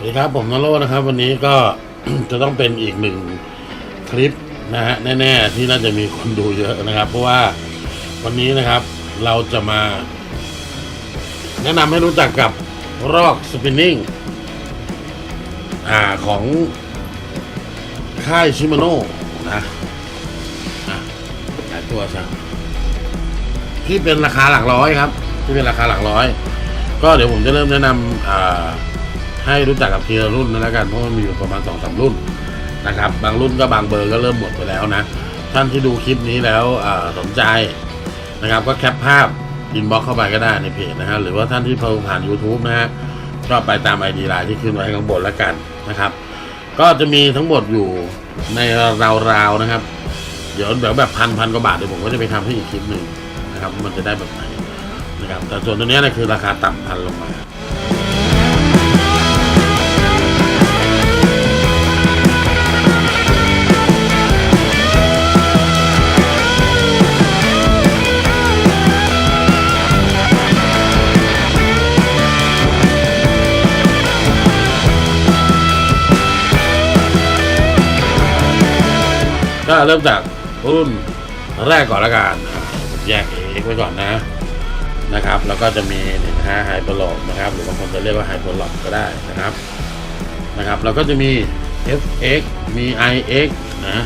สวัสดีครับผมนโรจน์นะครับ วันนี้ก็ จะต้องเป็นอีกหนึ่งคลิปนะฮะแน่ๆที่น่าจะมีคนดูเยอะนะครับ เพราะว่าวันนี้นะครับเราจะมา แนะนำให้รู้จักกับรอกสปินนิ่งอ่าของค่ายชิมาโน่นะหลายตัวซะที่เป็นราคาหลักร้อยครับ ที่เป็นราคาหลักร้อย ก็เดี๋ยวผมจะเริ่มแนะนำอ่า ให้รู้จักกับทีละรุ่นนะแล้วกันเพราะมันมีอยู่ประมาณสองสามรุ่นนะครับบางรุ่นก็บางเบอร์ก็เริ่มหมดไปแล้วนะ ท่านที่ดูคลิปนี้แล้วสนใจนะครับก็แคปภาพอินบ็อกเข้าไปก็ได้ในเพจนะฮะหรือว่าท่านที่ผ่าน YouTube นะฮะก็ไปตามไอดีไลน์ที่ขึ้นไว้ข้างบนแล้วกันนะครับ ก็จะมีทั้งหมดอยู่ในราวๆนะครับ เดี๋ยวแบบแบบพันพันกว่าบาทเดี๋ยวผมก็จะไปทำให้อีกคลิปหนึ่งนะครับมันจะได้แบบไหนนะครับแต่ส่วนตัวเนี้ยนะคือราคาต่ำพันลงมา ก็เริ่มจากรุ่นแรกก่อนละกันแยกเอกไว้ก่อนนะนะครับ แล้วก็จะมีนี่นะฮะไฮเปอร์โลกนะครับ หรือบางคนจะเรียกว่าไฮเปอร์ล็อกก็ได้นะครับนะครับแล้วก็จะมี FX มี IX นะ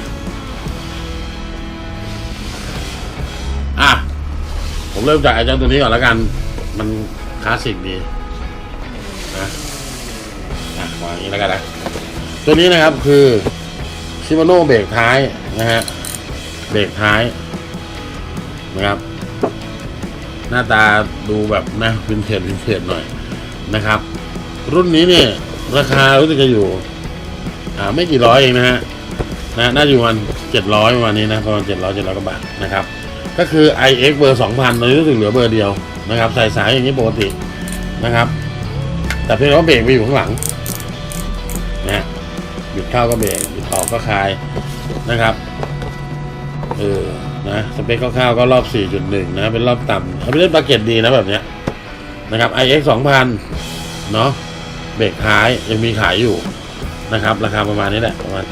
อะผมเริ่มจากไอ้เจ้าตัวนี้ก่อนละกัน มันคลาสสิกดีนะอะวางอย่างนี้แล้วกันนะตัวนี้นะครับคือ ชิมาโน่เบรกท้ายนะฮะเบรกท้ายนะครับ หน้าตาดูแบบนะวินเทจวินเทจหน่อยนะครับ รุ่นนี้เนี่ย ราคารู้สึกจะอยู่ อ่าไม่กี่ร้อยเองนะฮะนะน่าจะอยู่ประมาณเจ็ดร้อยประมาณนี้นะประมาณเจ็ดร้อยเจ็ดร้อยกว่าบาทนะครับ ก็คือ iX เบอร์สองพันตอนนี้รู้สึกเหลือเบอร์เดียวนะครับใส่สายอย่างนี้ปกตินะครับ แต่เพียงแต่ว่าเบรกไปอยู่ข้างหลัง หยุดเข้าก็เบรกหยุดออกก็คลายนะครับเออนะสเปคคร่าวๆก็รอบ 4.1 นะ เป็นรอบต่ำเอาไปเล่นปาเก็ตดีนะแบบเนี้ยนะครับ iX 2,000 เนาะเบรกท้ายยังมีขายอยู่นะครับ ราคาประมาณนี้แหละ ประมาณ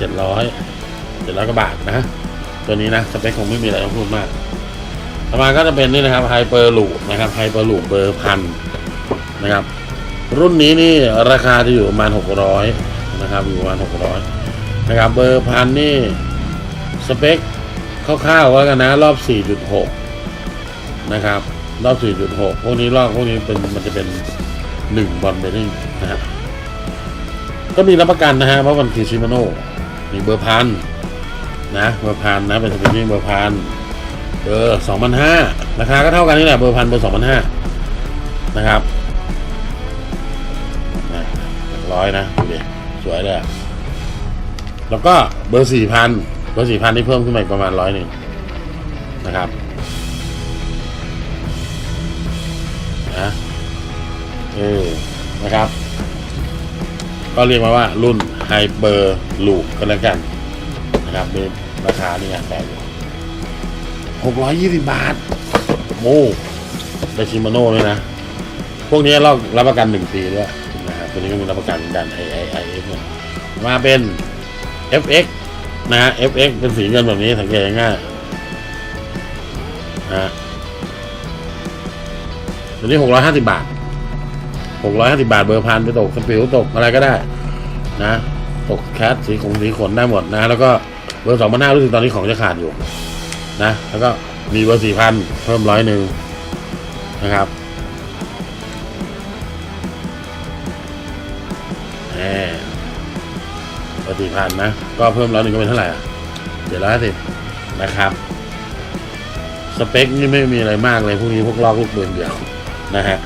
700 700กว่าบาทนะ ตัวนี้นะสเปคคงไม่มีอะไรต้องพูดมากต่อมาก็จะเป็นนี่นะครับไฮเปอร์ลูนะครับไฮเปอร์ลูเบอร์พันนะครับ รุ่นนี้นี่ราคาจะอยู่ประมาณ 600 นะครับอยู่ประมาณ600นะครับเบอร์พันนี่สเปคคร่าวๆว่ากันนะรอบ 4.6 นะครับ รอบ 4.6 พวกนี้รอบพวกนี้เป็นมันจะเป็น 1 บอลเบร i ิ g นะฮะก็มีรับประกันนะฮะเพราะมันคือชิมาโน่มีเบอร์พันนะเบอร์พันนะเป็นสเปคเบอร์พันเบอร์2,500ราคาก็เท่ากันนี่แหละเบอร์พันเบอร์2,500นะครับนะร้อยนะดูดิ สวยเลยแล้วก็เบอร์สี่พันเบอร์สี่พันที่เพิ่มขึ้นมาประมาณร้อยหนึ่งนะครับนะเออนะครับ ก็เรียกมาว่ารุ่นไฮเปอร์ลูกกันแล้วกันนะครับเป็นราคานี่งานแปลอยู่หกร้อยยี่สิบบาทโม่ได้ชิมาโน่ด้วยนะ พวกนี้เรารับประกันหนึ่งปีด้วย ตัวนี้ก็มีรับประกันเหมือนกันไอไอไอเอฟเนี่ยมาเป็น FX นะฮะ FX เป็นสีเงินแบบนี้สังเกตง่ายนะฮะตัวนี้หกร้อยห้าสิบาทหกร้อยห้าสิบาทเบอร์พันไปตกสปิวตกอะไรก็ได้ นะ ตกแคสสีขงสีขนได้หมดนะ แล้วก็เบอร์สองพันห้ารู้สึกตอนนี้ของจะขาดอยู่ นะ แล้วก็มีเบอร์สี่พันเพิ่มร้อยหนึ่งนะครับ ปฏิพันนะ ก็เพิ่มร้อยหนึ่งก็เป็นเท่าไหร่อะเจ็ดร้อยสิบนะครับ สเปคนี่ไม่มีอะไรมากเลยพวกนี้พวกลอกลูกปืนเดียวนะฮะ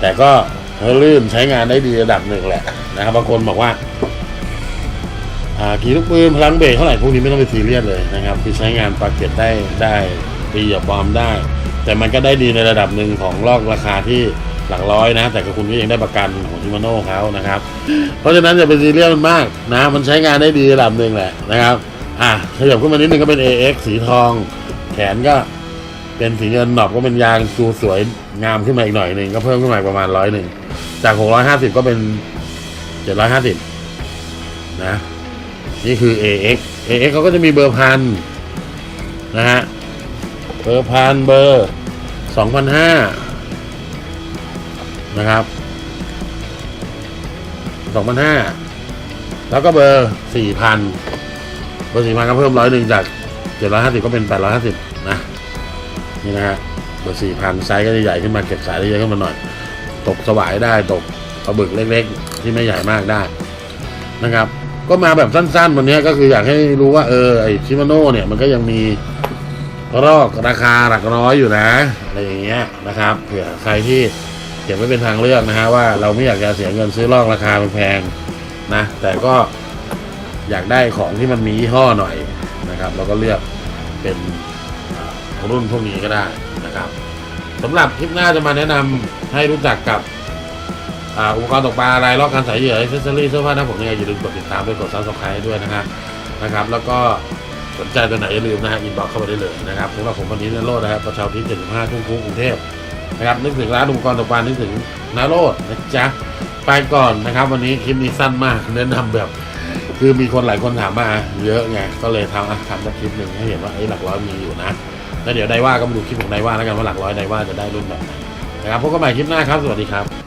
แต่ก็ลื่นใช้งานได้ดีระดับหนึ่งแหละนะครับบางคนบอกว่าอ่าขี่ลูกปืนพลังเบรกเท่าไหร่พวกนี้ไม่ต้องไปซีเรียสเลยนะครับ คือใช้งานปากเก็ตได้ได้ตีกับบอมได้ แต่มันก็ได้ดีในระดับหนึ่งของลอกราคาที่ หลักร้อยนะ แต่ก็คุณก็ยังได้ประกันของชิมาโน่เขานะครับ เพราะฉะนั้นอย่าไปซีเรียสมันมากนะ มันใช้งานได้ดีระดับหนึ่งแหละนะครับ อะขยับขึ้นมานิดนึงก็เป็น AX สีทอง แขนก็เป็นสีเงินหนอบก็เป็นยางดูสวยงามขึ้นมาอีกหน่อยหนึ่งก็เพิ่มขึ้นมาประมาณร้อยหนึ่งจาก 650 ก็เป็นเจ็ดร้อยห้าสิบนะ นี่คือ AX AX เขาก็จะมีเบอร์พันนะฮะ เบอร์พันเบอร์สองพั นะครับสองพันห้าแล้วก็เบอร์สี่พันเบอร์สี่พันก็เพิ่มร้อยหนึ่งจากเจ็ดร้อยห้าสิบก็เป็นแปดร้อยห้าสิบนะนี่นะฮะเบอร์สี่พันไซส์ก็จะใหญ่ขึ้นมาเก็บสายได้เยอะขึ้นมาหน่อย ตกสวายได้ตกปลาบึกเล็กๆ ที่ไม่ใหญ่มากได้นะครับ ก็มาแบบสั้นๆวันนี้ก็คืออยากให้รู้ว่าเออไอชิมาโน่เนี่ยมันก็ยังมีรอกราคาหลักร้อยอยู่นะอะไรอย่างเงี้ยนะครับเผื่อใครที่ เก็บไว้เป็นทางเลือกนะฮะว่าเราไม่อยากจะเสียเงินซื้อลอกราคาแพงนะ แต่ก็อยากได้ของที่มันมียี่ห้อหน่อยนะครับ เราก็เลือกเป็นรุ่นพวกนี้ก็ได้นะครับสำหรับคลิปหน้าจะมาแนะนำให้รู้จักกับอุปกรณ์ตกปลาอะไรลอกการสายเหยื่อเซสซอรี่เสื้อผ้าหน้าผมยังไงอย่าลืมกดติดตามด้วยกดซับสไครต์ด้วยนะฮะนะครับ แล้วก็ สนใจตัวไหนอย่าลืมนะฮะอินบ็อกเข้ามาได้เลยนะครับสำหรับผมวันนี้นโรดนะครับประชาธิป75ทุ่งคุ้งกรุงเทพนะครับนึกถึงร้านอุปกรณ์ตกปลานึกถึงนาโรดนะจ๊ะไปก่อนนะครับ วันนี้คลิปนี้สั้นมากแนะนำแบบ คือมีคนหลายคนถามมาเยอะไงก็เลยทำอะทำสักคลิปหนึ่งให้เห็นว่าไอ้หลักร้อยมีอยู่นะแล้วเดี๋ยวไดว่าก็มาดูคลิปของไดว่าแล้วกันว่าหลักร้อยไดว่าจะได้รุ่นแบบไหนนะครับพบกันใหม่คลิปหน้าครับสวัสดีครับ